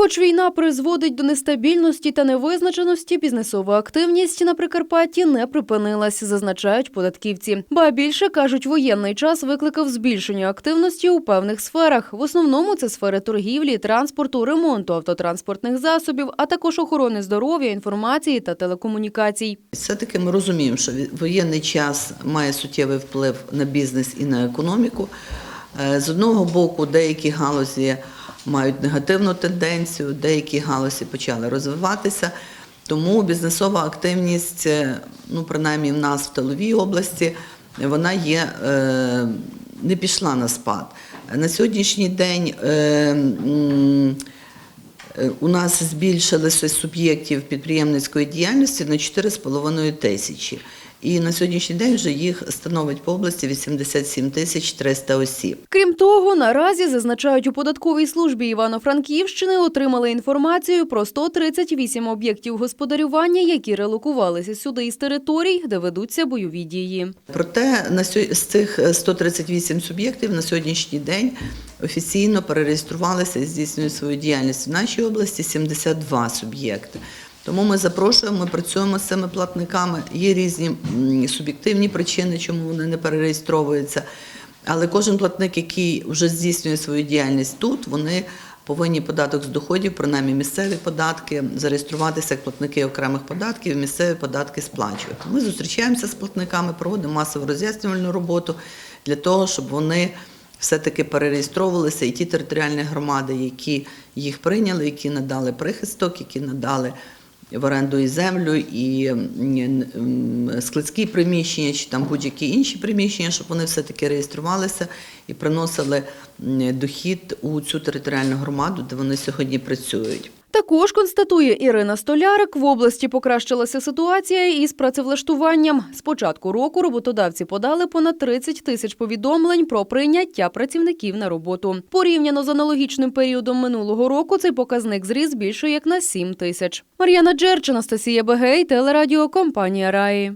хоч війна призводить до нестабільності та невизначеності, бізнесова активність на Прикарпатті не припинилась, зазначають податківці. Ба більше кажуть, воєнний час викликав збільшення активності у певних сферах. В основному це сфери торгівлі, транспорту, ремонту автотранспортних засобів, а також охорони здоров'я, інформації та телекомунікацій. Все-таки ми розуміємо, що воєнний час має суттєвий вплив на бізнес і на економіку. Е, З одного боку, деякі галузі мають негативну тенденцію, деякі галузі почали розвиватися. Тому бізнесова активність, е, ну принаймні в нас в тиловій області, вона є, е, не пішла на спад. На сьогоднішній день е, У нас збільшилося суб'єктів підприємницької діяльності на 4,5 тисячі. І на сьогоднішній день вже їх становить по області 87 тисяч 300 осіб. Крім того, наразі зазначають у податковій службі Івано-Франківщини отримали інформацію про 138 об'єктів господарювання, які релокувалися сюди із територій, де ведуться бойові дії. Проте на з цих е, 138 суб'єктів на сьогоднішній день офіційно перереєструвалися і здійснюють свою діяльність в нашій області 72 суб'єкти. Тому ми запрошуємо, ми працюємо з цими платниками. Є різні суб'єктивні причини, чому вони не перереєстровуються. Але кожен платник, який вже здійснює свою діяльність тут, вони повинні податок з доходів, принаймні місцеві податки, зареєструватися як платники окремих податків, місцеві податки сплачувати. Ми зустрічаємося з платниками, проводимо масову роз'яснювальну роботу для того, щоб вони все-таки перереєстровувалися, і ті територіальні громади, які їх прийняли, які надали прихисток, які надали в оренду і землю, і складські приміщення, чи там будь-які інші приміщення, щоб вони все-таки реєструвалися і приносили дохід у цю територіальну громаду, де вони сьогодні працюють. Також констатує Ірина Столярик, в області покращилася ситуація із працевлаштуванням. З початку року роботодавці подали понад 30 тисяч повідомлень про прийняття працівників на роботу. Порівняно з аналогічним періодом минулого року цей показник зріс більше як на 7 тисяч. Мар'яна Джерч, Анастасія Бегей, телерадіокомпанія Раї.